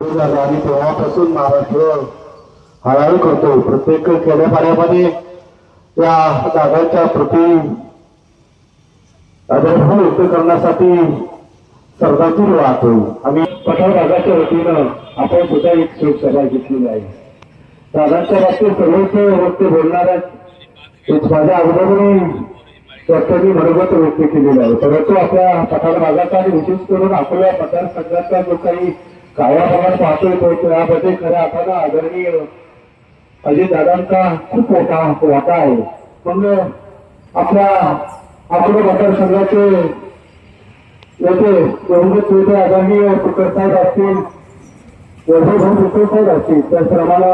झालं आणि तेव्हापासून महाराष्ट्र हळहळ करतो. प्रत्येक खेड्यापाड्यामध्ये या दादाच्या प्रती आदरभाव व्यक्त करण्यासाठी सरदारची वाहतो आणि पठार भागाच्या वतीनं आपण सुद्धा एक शोकसभा घेतलेली आहे. दादांच्या बाबतीत सर्वच व्यक्त बोलणार आहेत माझ्या अगोदरही डॉक्टरांनी मनोगत व्यक्त केलेलं आहे. परंतु आपल्या पठार भागाचा आणि विशेष करून आपल्या मतदारसंघाचा जो काही काळ्या भागात पाहतोय तो त्यामध्ये खऱ्या अर्थानं आदरणीय अजित दादांचा खूप मोठा वाटा आहे. मग आपल्या आपल्या मतदारसंघाचे याचे एवढेच वेगळे आदरणीय साहेब असतील वैभवभाऊ साहेब असतील त्याचप्रमाणे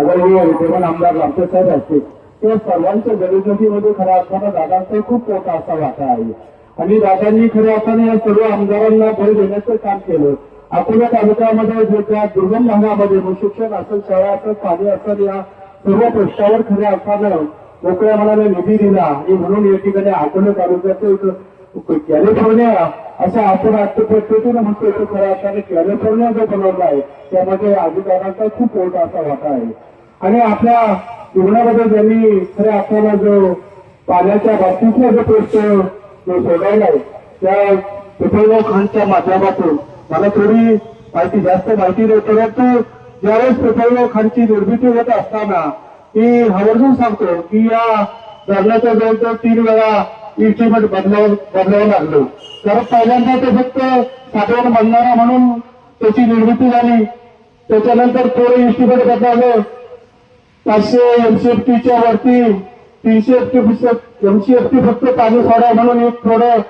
आदरणीय विद्यमान आमदार लामटे साहेब असतील. त्या सर्वांच्या जनजातीमध्ये खऱ्या अर्थानं दादांचा खूप मोठा असा वाटा आहे. आणि दादांनी खऱ्या अर्थाने या सर्व आमदारांना बळ देण्याचं काम केलं. अकोला तालुक्यामध्ये जे त्या दुर्गम भागामध्ये मग शिक्षण असेल शाळा असेल पाणी असेल या सर्व प्रश्नावर खऱ्या अर्थानं मोकळ्या मनाने निधी दिला. आणि म्हणून या ठिकाणी अकोला तालुक्याचं एक कॅलिफोर्निया असं आपण आता म्हणतो तो खऱ्या अर्थाने कॅलिफोर्निया जो बनवला आहे त्यामध्ये अधिकारांचा खूप मोठा असा वाटा आहे. आणि आपल्या जीवनामध्ये ज्यांनी खऱ्या अर्थानं जो पाण्याच्या बाबतीतला जो प्रश्न जो सोडवला आहे त्या पिपळगाव खानच्या माध्यमातून मला थोडी माहिती जास्त माहिती नाही परंतु ज्यावेळेस पिपळगाव खानची निर्मिती होत असताना मी आवर्जून सांगतो की या धरणाच्या जवळजवळ तीन वेळा इन्स्ट्रुमेंट बदलाव बदलावं लागलो. तर पहिल्यांदा ते फक्त साठवण बनणारा म्हणून त्याची निर्मिती झाली. त्याच्यानंतर थोडं इन्स्ट्रुमेंट बदलावलं पाचशे एमसीएफटीच्या वरती तीनशे एफटी एमसीएफटी फक्त पाणी सोडा म्हणून एक थोडं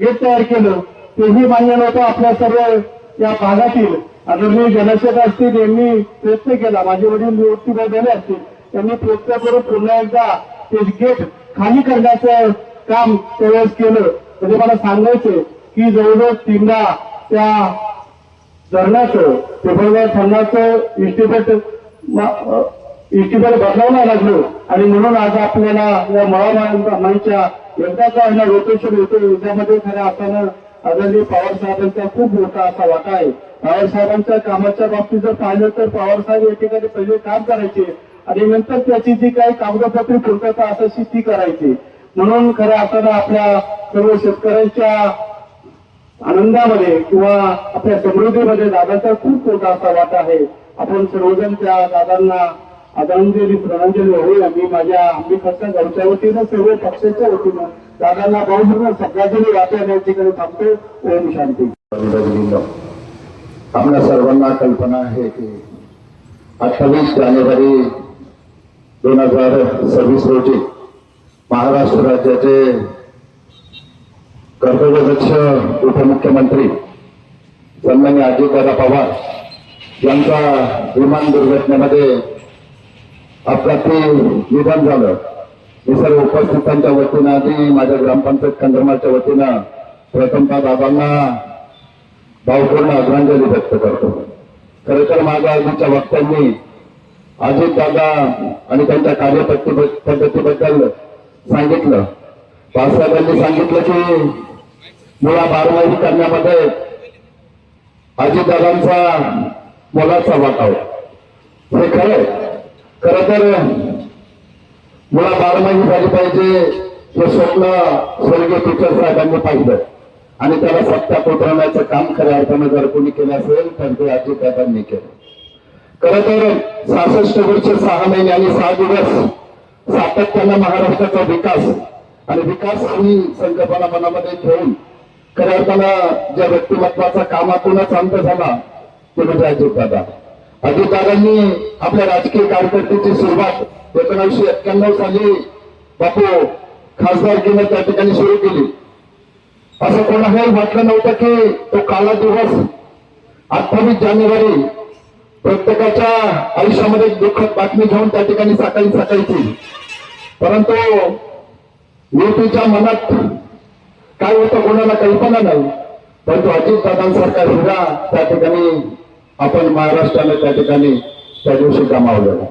गेट तयार केलं. तेही मान्य नव्हतं आपल्या सर्व या भागातील. आदरणीय जनसेवक असतील यांनी प्रयत्न केला. माझे वडील निवृत्ती झाले असतील. त्यांनी प्रयत्न करून पुन्हा एकदा ते गेट खाली करण्याचं काम त्यावेळेस केलं. म्हणजे मला सांगायचं की जवळजवळ तीनदा त्या धरणाचं पिंपळगाव धरणाचं इस्टिमेट इस्टिमेट बदलावं लागलो. आणि म्हणून आज आपल्याला या मळा माईच्या का रोटेशन होतो युद्धामध्ये खऱ्या अर्थानं आदरणीय पवार साहेबांचा खूप मोठा असा वाटा आहे. पवार साहेबांच्या कामाच्या बाबतीत जर पाहिलं तर पवार साहेब या ठिकाणी पहिले काम करायचे आणि नंतर त्याची जी काही कागदपत्रे कोलकाता असायची ती करायची. म्हणून खऱ्या अर्थानं आपल्या सर्व शेतकऱ्यांच्या आनंदामध्ये किंवा आपल्या समृद्धीमध्ये दादाचा खूप मोठा असा वाटा आहे. आपण सर्वजण त्या दादांना आदरांजली श्रद्धांजली होऊया मी माझ्या आंबी खर्च गावच्या वतीनं सर्व पक्षाच्या वतीनं दादांना भाऊ सगळ्याजणी वाट्या या ठिकाणी थांबतो. ओम शांती. आपल्या सर्वांना कल्पना आहे की अठ्ठावीस जानेवारी दोन हजार सव्वीस रोजी महाराष्ट्र राज्याचे कर्तव्यदक्ष उपमुख्यमंत्री सन्मान्य अजितदादा पवार यांचा विमान दुर्घटनेमध्ये अपघाती निधन झालं. मी सर्व उपस्थितांच्या वतीनं आधी माझ्या ग्रामपंचायत कंदरमाच्या वतीनं प्रथमता बाबांना भावपूर्ण आदरांजली व्यक्त करतो. खरं तर माझ्या आधीच्या वक्त्यांनी अजित दादा आणि त्यांच्या कार्यपत्ती पद्धतीबद्दल सांगितलं. बाळासाहेबांनी सांगितलं की मुळा बारमाही करण्यामध्ये अजितदादांचा मोलाचा वाटाव हे खरं खरं तर मुळा बारमाही झाली पाहिजे. हे स्वप्न स्वर्गीय टीचर साहेबांनी पाहिलं. आणि त्याला सत्ता उतरवण्याचं काम खऱ्या अर्थानं जर कोणी केलं असेल तर ते अजितदादांनी केलं. खर तर सहासष्ट वर्ष सहा महिने आणि सहा दिवस सातत्यानं महाराष्ट्राचा विकास आणि विकास ही संकल्पना मनामध्ये ठेवून खऱ्या अर्थानं ज्या व्यक्तिमत्वाचा कामातूनच अंत झाला ते म्हणजे अजितदादा अधिकाऱ्यांनी आपल्या राजकीय कारकिर्दीची सुरुवात एकोणीसशे एक्क्याण्णव साली बापू खासदारकीने त्या ठिकाणी सुरू केली. असं कोणालाही वाटलं नव्हतं की तो काला दिवस अठ्ठावीस जानेवारी प्रत्येकाच्या आयुष्यामध्ये दुःखद बातमी घेऊन त्या ठिकाणी सकाळी सकाळीची परंतु युतीच्या मनात काय होतं कोणाला कल्पना नाही. परंतु अजित दादांसारखा हिरा त्या ठिकाणी आपण महाराष्ट्राला त्या ठिकाणी त्या दिवशी गमावलेला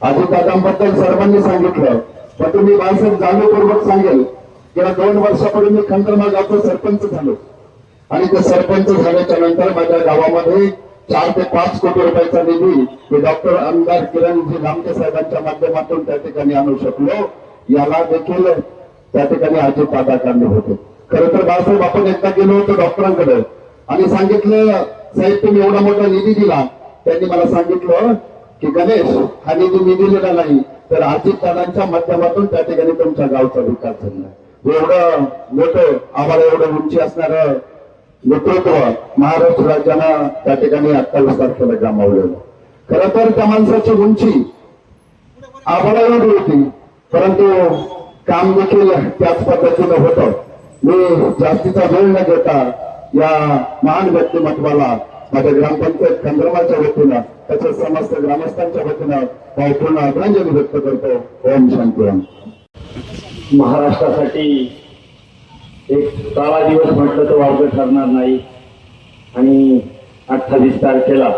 अजित दादांबद्दल सर्वांनी सांगितलं पण तुम्ही माणसं जाणीवपूर्वक सांगेल गेल्या दोन वर्षापूर्वी मी खंडरमा गावचा सरपंच झालो. आणि ते सरपंच झाल्याच्यानंतर माझ्या गावामध्ये चार ते पाच कोटी रुपयाचा निधी मी डॉक्टर आमदार किरणजी लांबटे साहेबांच्या माध्यमातून त्या ठिकाणी आणू शकलो. याला देखील त्या ठिकाणी अजित दादा काढले होते. खरं तर बाळासाहेब आपण एकदा गेलो होतो डॉक्टरांकडे. आणि सांगितलं साहेब तुम्ही एवढा मोठा निधी दिला. त्यांनी मला सांगितलं की गणेश हा निधी मी दिलेला नाही तर अजित दादांच्या माध्यमातून त्या ठिकाणी तुमच्या गावचा विकास झाला. एवढं मोठं आम्हाला एवढं उंची असणारं नेतृत्व महाराष्ट्र राज्यानं त्या ठिकाणी अठ्ठावीस तारखेला गमावलेलं. खरं तर त्या माणसाची उंची आम्हाला एवढी होती परंतु काम देखील त्याच पद्धतीनं होतं. मी जास्तीचा वेळ न घेता या महान व्यक्तिमत्वाला माझ्या ग्रामपंचायत खंड्रमाच्या वतीनं तसेच समस्त ग्रामस्थांच्या वतीनं पूर्ण आदरांजली व्यक्त करतो. ओम शांती ओम महाराष्ट्रासाठी एक काळा दिवस म्हटलं तर वावगं ठरणार नाही. आणि अठ्ठावीस तारखेला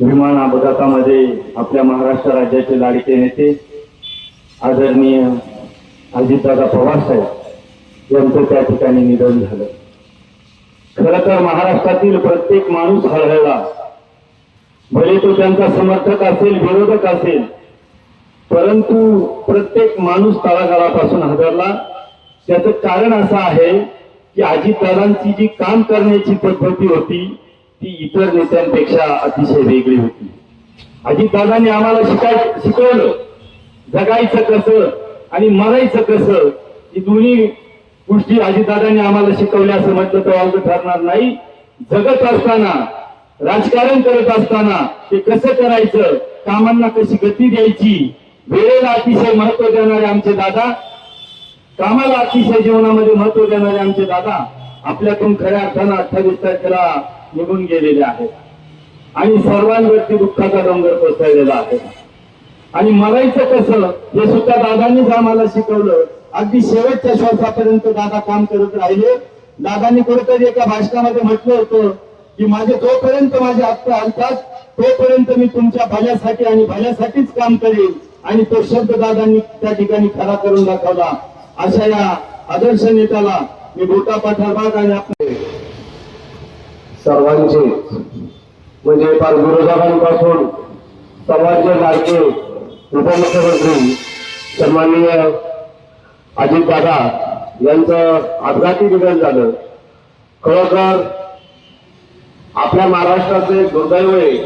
विमान अपघातामध्ये आपल्या महाराष्ट्र राज्याचे लाडके नेते आदरणीय अजितदादा पवार साहेब यांचं त्या ठिकाणी निधन झालं. खरं तर महाराष्ट्रातील प्रत्येक माणूस हळहळला. भले तो त्यांचा समर्थक असेल विरोधक असेल परंतु प्रत्येक माणूस तळागाळापासून हादरला. त्याचं कारण असं आहे की अजितदादांची जी काम करण्याची पद्धती होती ती इतर नेत्यांपेक्षा अतिशय वेगळी होती. अजितदादांनी आम्हाला शिकाय शिकवलं जगायचं कसं आणि मरायचं कसं ही दोन्ही गोष्टी अजितदादांनी आम्हाला शिकवल्या असं म्हटलं तर अवघड ठरणार नाही. जगत असताना राजकारण करत असताना ते कसं करायचं कामांना कशी गती द्यायची वेळेला अतिशय महत्त्व देणारे आमचे दादा कामाला अतिशय जीवनामध्ये महत्त्व देणारे आमचे दादा आपल्यातून खऱ्या अर्थानं अठ्ठावीस तारखेला निघून गेलेले आहेत. आणि सर्वांवरती दुःखाचा डोंगर कोसळलेला आहे. आणि मरायचं कसं हे सुद्धा दादांनीच आम्हाला शिकवलं. अगदी शेवटच्या श्वासापर्यंत दादा काम करत राहिले. दादांनी कुठेतरी एका भाषणामध्ये म्हटलं होतं की माझे जोपर्यंत माझे हक्क हलतात तोपर्यंत मी तुमच्या भल्यासाठी आणि भल्यासाठीच काम करेन. आणि तो शब्द दादांनी त्या ठिकाणी खरा करून दाखवला. अशा या आदर्श नेत्याला मी बोटा पाठवणार आणि आपले सर्वांचे म्हणजे फार विरोधकांपासून सर्वांचे लाडके उपमुख्यमंत्री सन्माननीय अजितदादा यांचं अपघाती निधन झालं. खरोखर आपल्या महाराष्ट्राचे दुर्दैव आहे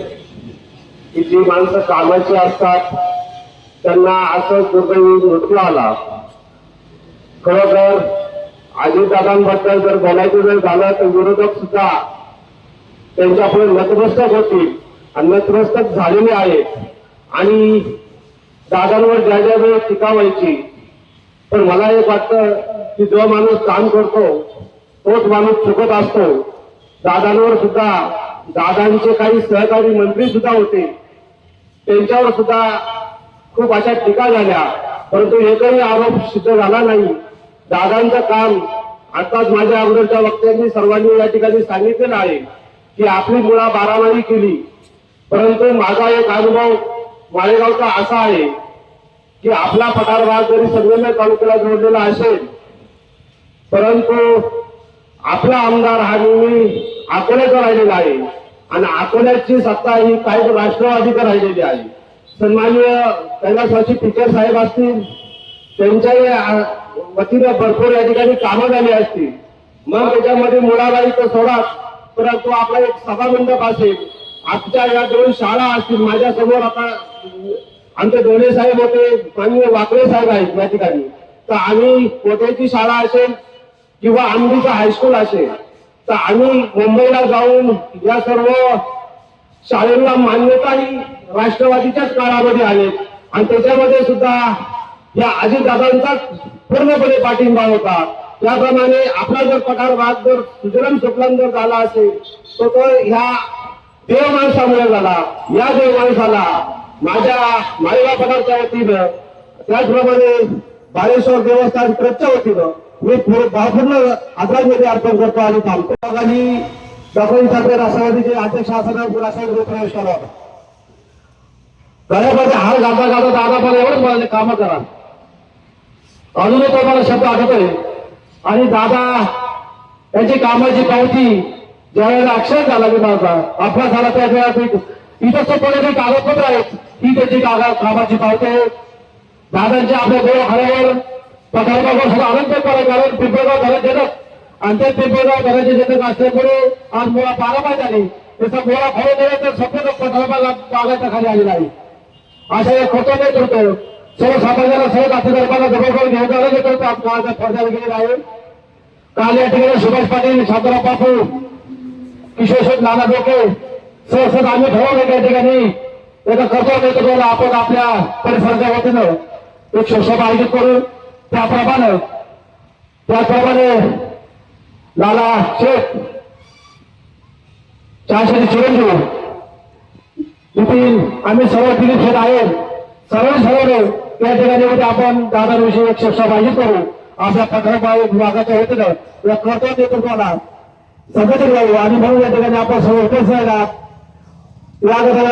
की जी माणसं कामाची असतात त्यांना असं दुर्दैव मृत्यू आला. खरोखर अजितदादांबद्दल जर बोलायचं जर झालं तर विरोधक सुद्धा त्यांच्यापुढे नतमस्तक होतील. आणि नतमस्तक झालेले आहेत. आणि दादांवर ज्या ज्या वेळेस टीका व्हायची पण मला एक वाटतं की जो माणूस काम करतो तोच माणूस चुकत असतो. दादांवर सुद्धा दादांचे काही सहकारी मंत्री सुद्धा होते. त्यांच्यावर सुद्धा खूप अशा टीका झाल्या. परंतु एकही आरोप सिद्ध झाला नाही. दादांचं काम आताच माझ्या अगोदरच्या वक्त्यांनी सर्वांनी या ठिकाणी सांगितलेलं आहे की आपली मुळा बारामाही केली. परंतु माझा एक अनुभव मालेगावचा असा आहे की आपला पठार भाग जरी संगमेश्वर तालुक्याला जोडलेला असेल परंतु आपला आमदार हा नेहमी अकोल्याचा राहिलेला आहे. आणि अकोल्याची सत्ता ही काही राष्ट्रवादीकर राहिलेली आहे. सन्माननीय कैलासवासी टीचर साहेब असतील त्यांच्याही वतीने वतीनं भरपूर या ठिकाणी कामं झाली असतील. मग त्याच्यामध्ये मुळाबाई तर सोडा परंतु आपला एक सभामंडप असेल. आजच्या या दोन शाळा असतील माझ्यासमोर आता आमचे दोन्ही साहेब होते मान्य वाकळे साहेब आहेत या ठिकाणी. तर आम्ही कोट्याची शाळा असेल किंवा आंबीचा हायस्कूल असेल तर आम्ही मुंबईला जाऊन या सर्व शाळेला मान्यता ही राष्ट्रवादीच्याच काळामध्ये आले आणि त्याच्यामध्ये सुद्धा या अजितदादांचाच पूर्णपणे पाठिंबा होता. त्याप्रमाणे आपला जर पठार भाग जर सुजलाम सुफलाम जर झाला असेल तर तो ह्या देव माणसामुळे झाला. या देव माणसाला माझ्या माईबापाच्या वतीनं त्याचप्रमाणे बालेश्वर देवस्थान ट्रस्टच्या वतीनं मी पूर्ण भावपूर्ण आदरांजली अर्पण करतो आणि थांबतो. आणि डॉक्टर ठाकरे राष्ट्रवादीचे अध्यक्ष असताना राष्ट्रवादी प्रवेश केला होता. गळ्यामध्ये हार घालता घालता दादा मला एवढंच म्हणाले कामं करा. अजूनही तो मला शब्द आठवतोय. आणि दादा यांची कामाची पावती ज्यावेळेला अक्षर झाला मी माझा अपघात झाला त्या वेळेला इथं सोपवलेली कागदपत्र आहेत ही त्याची कागा कामाची पावती आहे दादांच्या आपल्या गोळ्या हऱ्यावर पठारबाबा सुद्धा आनंद करा कारण पिंपळगाव घरात देतात आणि ते पिंपळगाव घराचे जनक असल्यामुळे आज मुळा बाराबाद झाली त्याचा गोळा खाऊ नये तर सफेद पठारबाग बागाच्या खाली आलेला आहे अशा एक खोटं नेतृत्व सर्व समाजाला सर्व नातेवाईकांना जबाबदारी घेऊन नेतृत्व आपल्या फरजाला गेलेला आहे काल या ठिकाणी सुभाष पाटील शांताराम बापू किशोर नाना डोके सहसद आम्ही ठरवलं त्या ठिकाणी. एका कर्तव्य नेतृत्वाला आपण आपल्या परिसराच्या वतीनं एक शिवसभा आयोजित करू. त्याप्रमाणे त्याचप्रमाणे लाला शेख चारशे चिरंजीव नितीन आम्ही सर्व दिलीप शेठ आहे सर्व सर्व त्या ठिकाणी आपण दादाविषयी एक शिक्षा आयोजित करू. आपल्या पत्रकार विभागाच्या वतीनं या कर्तव्य नेतृत्वाला संघटित राहू आणि म्हणून या ठिकाणी आपण सर्व उपस्थित आहात या अगोदर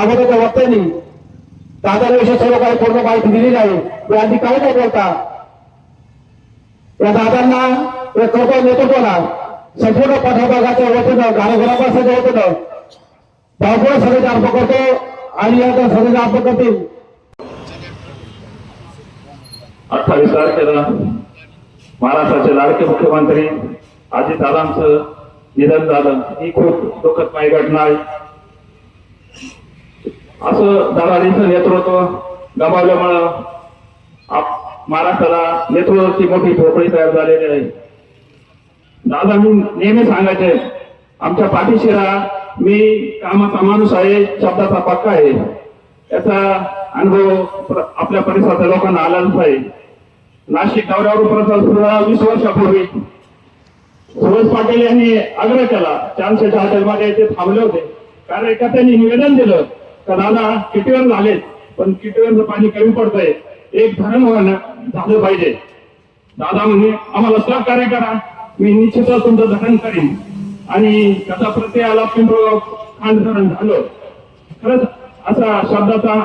अगोदरच्या वक्त्यांनी दादाविषयी सर्व काही पूर्ण माहिती दिलेली आहे. मी आधी काही नाही बोलता या दादांना या कर्तव्य नेतृत्वाला संपूर्ण पाठभागाच्या वतीनं घराघरापासाच्या वतीनं भावपूर्ण सभेचा अर्पण करतो आणि या सभेचा अर्पण करतील. अठ्ठावीस तारखेला महाराष्ट्राचे लाडके मुख्यमंत्री अजितदादांचं निधन झालं. ही खूप दुःखदमय घटना आहे. असं दादाजींचं नेतृत्व गमावल्यामुळं महाराष्ट्राला नेतृत्वाची मोठी झोपडी तयार झालेली आहे. दादा मी नेहमी सांगायचे आमच्या पाठीशी मी कामाचा माणूस आहे शब्दाचा पक्का आहे. याचा अनुभव आपल्या परिसरातल्या लोकांना आलाच आहे. नाशिक दौऱ्यावर परत वीस वर्षापूर्वी सुरेश पाटील यांनी आग्रह केला चारशेच्या हॉटेलमध्ये ते थांबले होते. कारण एका त्यांनी निवेदन दिलं का दादा किटीवर झालेत पण किटीवरचं पाणी कमी पडतंय. एक धरण झालं पाहिजे. दादा म्हणे आम्हाला सहकार्य करा. मी निश्चितच तुमचं धरण करीन. आणि त्याचा प्रत्यय आला पिंपळगाव खांड धरण झालं. खरंच असा शब्दाचा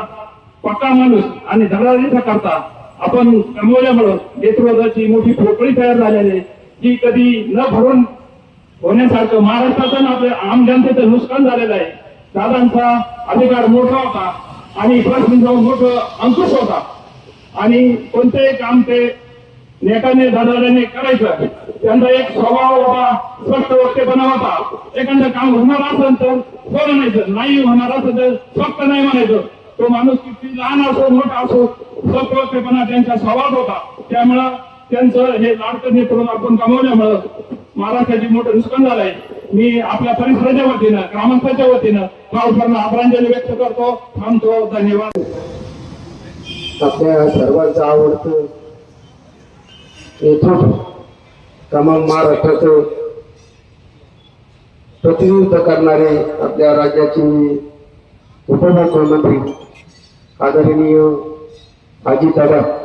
पक्का माणूस आणि धडाडीचा करता आपण कमवल्यामुळं नेतृत्वाची मोठी पोकळी तयार झालेली जी कधी न भरून होण्यासारखं महाराष्ट्राचं आपल्या आम जनतेचं नुकसान झालेलं आहे. दादांचा अधिकार मोठा होता आणि प्रश्न मोठं अंकुश होता. आणि कोणतेही काम ते नेटाने दादाने करायचं त्यांचा एक स्वभाव होता स्वस्त वक्तेपणा होता. एखादं काम होणार असेल तर बरं म्हणायचं नाही होणार असेल तर फक्त नाही म्हणायचं. तो माणूस किती लहान असो मोठा असो स्वस्त वक्तेपणा त्यांच्या स्वभाव होता. त्यामुळं त्यांचं हे लाडकं नेतृत्व आपण कमावल्यामुळं महाराष्ट्राची मोठं नुकसान झालंय मी आपल्या परिसराच्या वतीनं ग्रामस्थाच्या वतीनं गावकऱ्यांना आदरांजली व्यक्त करतो. थांबतो. धन्यवाद. आपल्या सर्वांचं आवडतं येथून तमाम महाराष्ट्राचं प्रतिनिधित्व करणारे आपल्या राज्याचे उपमुख्यमंत्री आदरणीय अजितदादा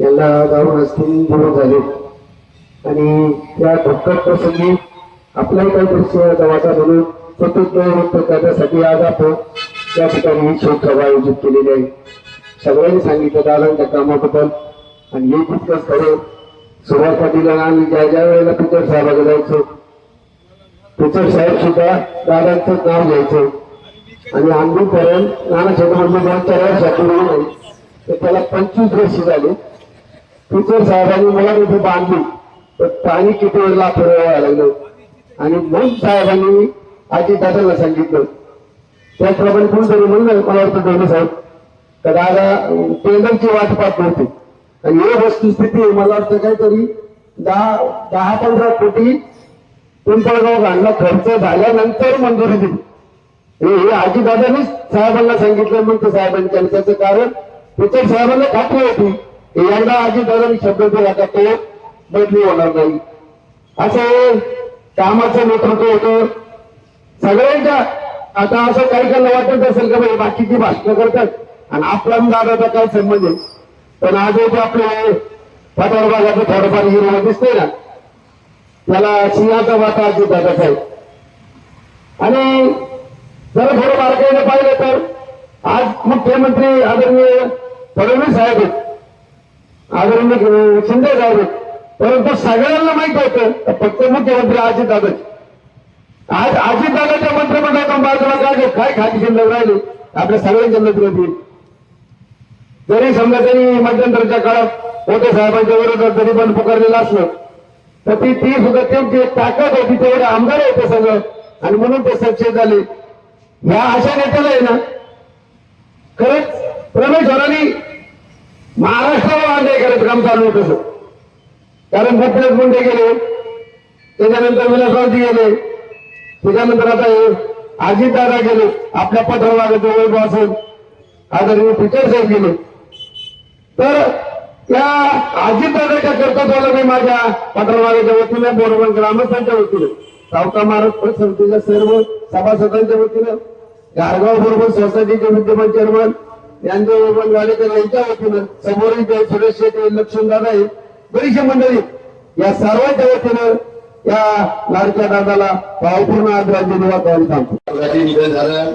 यांना जाऊन असतील तीन दिवस झाले. आणि त्या दुःखद प्रसंगी आपल्याही काहीतरी सेवा वाटा म्हणून स्वतंत्र करण्यासाठी आज आपण त्या ठिकाणी ही शोकसभा आयोजित केलेली आहे. सगळ्यांनी सांगितलं दादांच्या कामाबद्दल. आणि हे तितकंच खरं. सुभाष पाटील आम्ही ज्या ज्या वेळेला पिचर साहेबाला जायचो पिचर साहेब सुद्धा दादांचं नाव घ्यायचं. आणि आंबीपर्यंत नाना छत्रपती दोन चार वर्षापूर्वी नाही तर त्याला पंचवीस वर्ष झाले. टीचर साहेबांनी मला तिथे बांधली. तर पाणी किती वेळेला फिरवायला लागलं? आणि मग साहेबांनी आजी दादाला सांगितलं. त्याचप्रमाणे कोणतरी म्हणलं मला वाटतं डोळे साहेब तर दादा टेंडरची वाट पाहत नव्हती. आणि ही वस्तुस्थिती मला वाटतं काहीतरी दहा दहा पंधरा कोटी पिंपळगाव घालला खर्च झाल्यानंतर मंजुरी दिली हे हे आजीदादांनीच साहेबांना सांगितलं म्हणतो साहेबांनी त्याचं कारण त्याच्या साहेबांना खात्री होती. की एकदा मी शब्द दिला का तो बदली होणार नाही. असं कामाचं नेतृत्व होतं. सगळ्यांच्या आता असं काही काही वाटत असेल का बाई बाकीची भाषणं करतात. आणि आपला दादाचा काय संबंध आहे? पण आज जे आपले फटार भागाचं थोडंफार हिरवं दिसतंय ना. त्याला सिंहाचा वाटा अजित दादा साहेब. आणि जरा थोडं बारकाईनं पाहिलं तर आज मुख्यमंत्री आदरणीय फडणवीस साहेब आहेत. आदरणीय अं, शिंदे साहेब आहेत परंतु सगळ्यांना माहीत होतं फक्त मुख्यमंत्री अजित दादा. आज अजितदादाच्या मंत्रिमंडळातून बाजूला काय काय खाली शिल्लक राहिले? आपल्या सगळ्यांच्या नजरेत येईल जरी समजा त्यांनी मध्यंतरच्या काळात मोठे साहेबांच्या विरोधात जरी पण पुकारलेलं असलं तर ती ती सुद्धा त्यांची एक ताकद होती तेवढे आमदार होते सगळं. आणि म्हणून ते सक्सेस झाले. ह्या अशा नेत्याला आहे ना खरंच रमेश्वरांनी महाराष्ट्रावर अन्याय करायचं काम चालू होत असं. कारण गोपीनाथ मुंडे गेले त्याच्यानंतर विलासरावजी गेले त्याच्यानंतर आता अजितदादा गेले आपल्या पत्रवादाचे वैभव असेल आदरणीय पिचर साहेब गेले. तर त्या अजितदादाच्या कर्तव्याला मी माझ्या पत्रवादाच्या वतीने बोरवण ग्रामस्थांच्या वतीने सावका महाराज समितीच्या सर्व सभासदांच्या वतीनं गारगाव बरोबर सोसायटीचे विद्यमान चेअरमन यांच्या झाले तर यांच्या वतीनं समोरील जे सुरेश शेट्टी लक्ष्मणदादा आहे बरीचशी मंडळी या सर्वांच्या वतीनं या लाडक्या दादाला भावपूर्ण आदरांजली वाहतो सांगतो निधन झालं.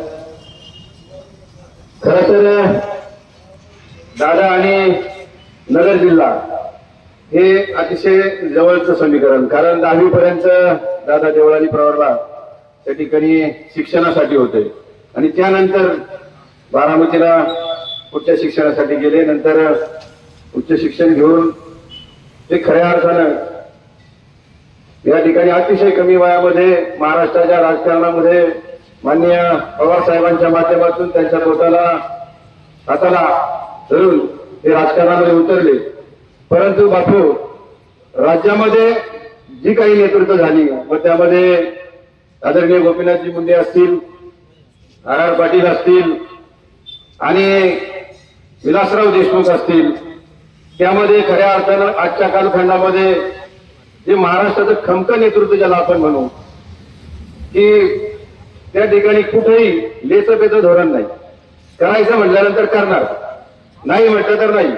खर तर दादा आणि नगर जिल्हा हे अतिशय जवळचं समीकरण कारण दहावी पर्यंत दादा देवळाली प्रवरला त्या ठिकाणी शिक्षणासाठी होते. आणि त्यानंतर बारामतीला उच्च शिक्षणासाठी गेले नंतर उच्च शिक्षण घेऊन ते खऱ्या अर्थानं या ठिकाणी अतिशय कमी वयामध्ये महाराष्ट्राच्या राजकारणामध्ये माननीय पवारसाहेबांच्या माध्यमातून त्यांच्या पोटाला हाताला धरून ते राजकारणामध्ये उतरले. परंतु बापू राज्यामध्ये जी काही नेतृत्व झाली मग त्यामध्ये आदरणीय गोपीनाथजी मुंडे असतील आर आर पाटील असतील आणि विलासराव देशमुख असतील. त्यामध्ये खऱ्या अर्थानं आजच्या कालखंडामध्ये जे महाराष्ट्राचं खमकं नेतृत्व ज्याला आपण म्हणू की त्या ठिकाणी कुठेही लेचपेचं धोरण नाही. करायचं म्हटल्यानंतर करणार. नाही म्हटलं तर नाही.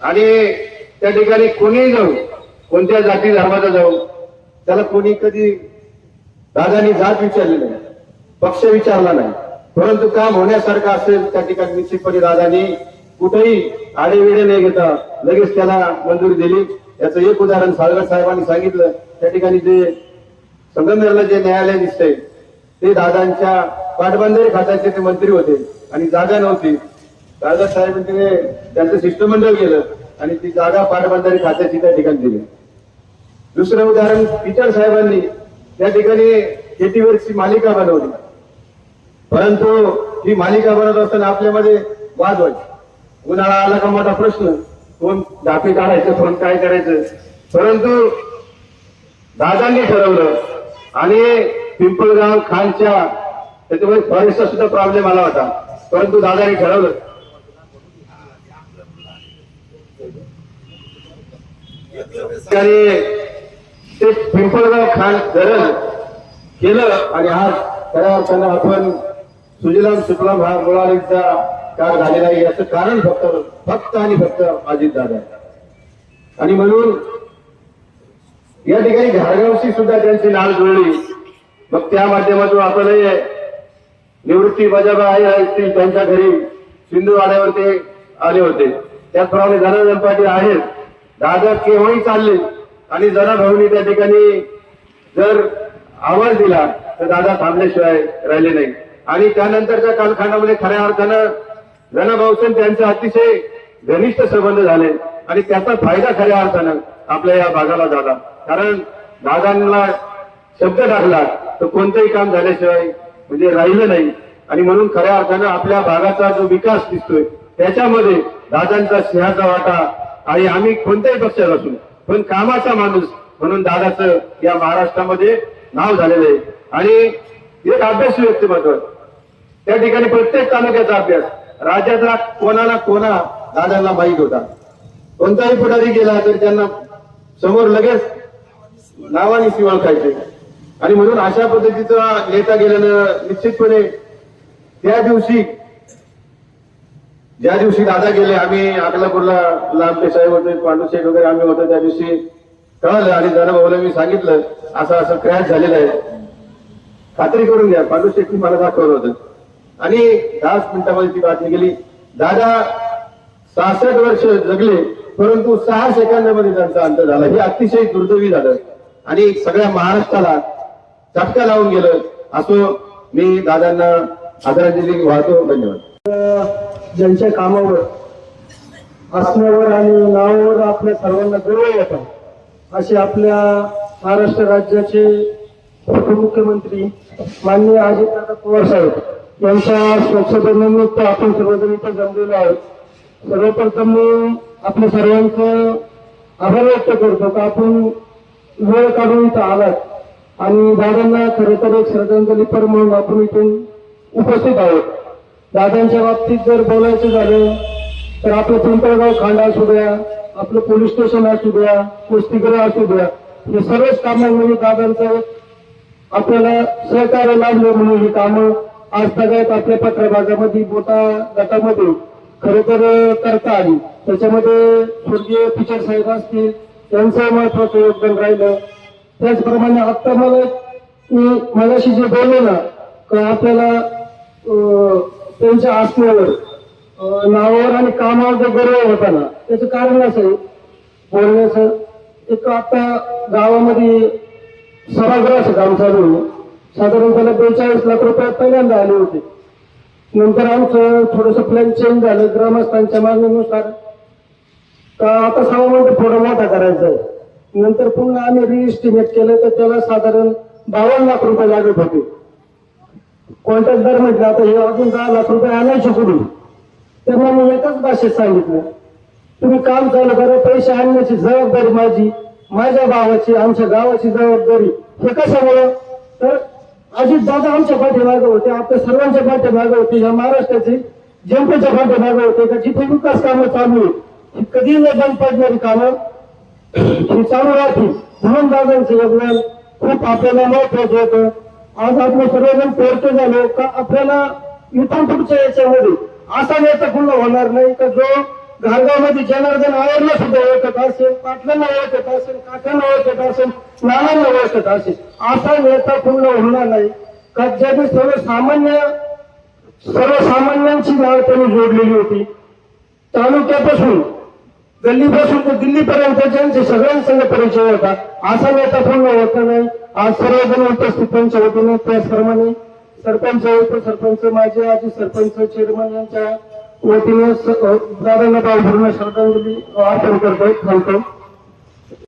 आणि त्या ठिकाणी कोणीही जाऊ कोणत्या जाती धर्माचा जाऊ त्याला कोणी कधी दादानी जात विचारली नाही पक्ष विचारला नाही. परंतु काम होण्यासारखं असेल त्या ठिकाणी निश्चितपणे दादानी कुठेही आडेविडे नाही घेता लगेच त्याला मंजुरी दिली. याचं एक उदाहरण सागर साहेबांनी सांगितलं. त्या ठिकाणी जे संगमनेरला जे न्यायालय दिसते ते दादांच्या पाटबंधारे खात्याचे ते मंत्री होते आणि जागा नव्हती. दादा साहेबांनी त्यांचं शिष्टमंडळ गेलं आणि ती जागा पाटबंधारे खात्याची त्या ठिकाणी दिली. दुसरं उदाहरण पिचर साहेबांनी त्या ठिकाणी शेतीवरची मालिका बनवली. परंतु ही मालिका बनवत असताना आपल्यामध्ये वाद व्हायची. उन्हाळा आला का मोठा प्रश्न. कोण दापे काढायचं कोण काय करायचं. परंतु दादांनी ठरवलं आणि पिंपळगाव खानच्या त्याच्यामध्ये फॉरेस्टचा सुद्धा प्रॉब्लेम आला होता. परंतु दादांनी ठरवलं. ते पिंपळगाव खान धरण केलं आणि आज खऱ्या अर्थानं आपण सुजलाम सुफलाम हा मुळालीचा काळ झालेला आहे. याचं कारण फक्त फक्त आणि फक्त माझी दादा आणि म्हणून या ठिकाणी घारगावशी सुद्धा त्यांची नाळ जुळली. मग त्या माध्यमातून आपणही निवृत्ती बजाबा आई असतील त्यांच्या घरी सिंधुवाड्यावर ते आले होते. त्याचप्रमाणे जनार्दन पाटील आहेत. दादा केव्हाही चालले आणि जना भाऊनी त्या ठिकाणी जर आवाज दिला तर दादा थांबल्याशिवाय राहिले नाही आणि त्यानंतरच्या कालखंडामध्ये खऱ्या अर्थानं रणभाऊसन त्यांचे अतिशय घनिष्ठ संबंध झाले. आणि त्याचा फायदा खऱ्या अर्थानं आपल्या या भागाला झाला. कारण दादांना शब्द टाकला तर कोणतंही काम झाल्याशिवाय म्हणजे राहिलं नाही. आणि म्हणून खऱ्या अर्थानं आपल्या भागाचा जो विकास दिसतोय त्याच्यामध्ये दादांचा सिंहाचा वाटा आणि आम्ही कोणत्याही पक्षात असू पण कामाचा माणूस म्हणून दादाचं या महाराष्ट्रामध्ये नाव झालेलं आहे. आणि एक अभ्यास व्यक्तिमत्व त्या ठिकाणी प्रत्येक तालुक्याचा अभ्यास. राज्यातला कोणाला कोणा दादांना माहीत होता. कोणताही पुढारी गेला तर त्यांना समोर लगेच नावाने ओळखायचे आणि म्हणून अशा पद्धतीचा नेता गेल्यानं निश्चितपणे त्या दिवशी ज्या दिवशी दादा गेले आम्ही अकलापूरला लांबे साहेब होते पांडुशेठ वगैरे आम्ही होतो त्या दिवशी कळलं आणि भाऊला मी सांगितलं असं असं क्रॅश झालेलं आहे. खात्री करून घ्या. पांडुशेठनी मला दाखवलं होतं. आणि दहाच मिनिटामध्ये ती बातमी गेली. दादा सहासष्ट वर्ष जगले परंतु सहा सेकंदामध्ये त्यांचा अंत झाला. हे अतिशय दुर्दैवी झालं. आणि सगळ्या महाराष्ट्राला चटका लावून गेलं. असो मी दादांना आदरांजली वाहतो. धन्यवाद. ज्यांच्या कामावर असण्यावर आणि नावावर आपल्या सर्वांना गर्व होता असे आपल्या महाराष्ट्र राज्याचे उपमुख्यमंत्री माननीय अजितदादा पवार साहेब यांच्या स्वच्छतेनिमित्त आपण सर्वजण इथे जमलेलो आहोत. सर्वप्रथम मी आपल्या सर्वांचं आभार व्यक्त करतो का आपण वेळ काढून इथं आलात आणि दादांना खरं तर एक श्रद्धांजलीपर म्हणून आपण इथून उपस्थित आहोत. दादांच्या बाबतीत जर बोलायचं झालं तर आपलं पिंपळगाव खांडा असू द्या आपलं पोलीस स्टेशन असू द्या कुस्तीगृह असू द्या हे सर्वच कामांमध्ये म्हणजे दादांचं आपल्याला सहकार्य लाभलं म्हणून ही कामं आज सगळ्यात आपल्या पत्रभागामध्ये मोठा गटामध्ये खरोखर तर करता आली. त्याच्यामध्ये स्वर्गीय पिचर साहेब असतील त्यांचं महत्वाचं योगदान राहिलं. त्याचप्रमाणे आत्ता मला मी मगाशी जे बोललो ना का आपल्याला अं, त्यांच्या आसनावर नावावर आणि कामावर जो गर्व होता ना त्याचं कारण असं बोलण्याचं एक आता गावामध्ये सभागृहाचं काम चालू आहे. साधारण त्याला बेचाळीस लाख रुपयात पहिल्यांदा आले होते. नंतर आमचं थोडस प्लॅन चेंज झालं ग्रामस्थांच्या मागणीनुसार. का आता सहा मिनिटं थोडा मोठा करायचा आहे. नंतर पुन्हा आम्ही रिएस्टिमेट केलं तर त्याला साधारण बावन्न लाख रुपये लागत होते. कॉन्ट्रॅक्टदार म्हटलं आता हे अजून दहा लाख रुपये आणायचे कुठून? त्यांना मी एकाच भाषेत सांगितलं तुम्ही काम चालू करा पैसे आणण्याची जबाबदारी माझी माझ्या गावाची आमच्या गावाची जबाबदारी हे कशामुळं? तर अजित दादा आमच्या पाठीमागे होते आपल्या सर्वांच्या पाठीमागे होते या महाराष्ट्राचे जनतेच्या पाठीमागे होते का जिथे विकास कामं चालू आहेत ही कधी न बंद पडणारी कामं ही चालू राहतील. म्हणून दादांचं योगदान खूप आपल्याला महत्वाचं होतं. आज आपण सर्वजण पोरते झालो का आपल्याला इथून पुढच्या याच्यामध्ये असा नेता पुन्हा होणार नाही का जो गावगावमध्ये जनार्दन आयरला सुद्धा ओळखत असेल पाटलांना ओळखत असेल काकांना ओळखत असेल नानांना ओळखत असेल. असा नेता पुन्हा होणार नाही. का ज्याने सर्वसामान्य सर्वसामान्यांची नाव त्यांनी जोडलेली होती. तालुक्यापासून गल्लीपासून ते दिल्लीपर्यंत ज्यांचे सगळ्यांसंग परिचय होता असा नेता पूर्ण होता नाही. आज सर्वजण उपस्थितांच्या वतीने त्याचप्रमाणे सरपंच उपसरपंच माझे आजी सरपंच चेअरमन यांच्या वतीने स- अ, दादांना भावपूर्ण श्रद्धांजली अर्पण करतोय थांबतो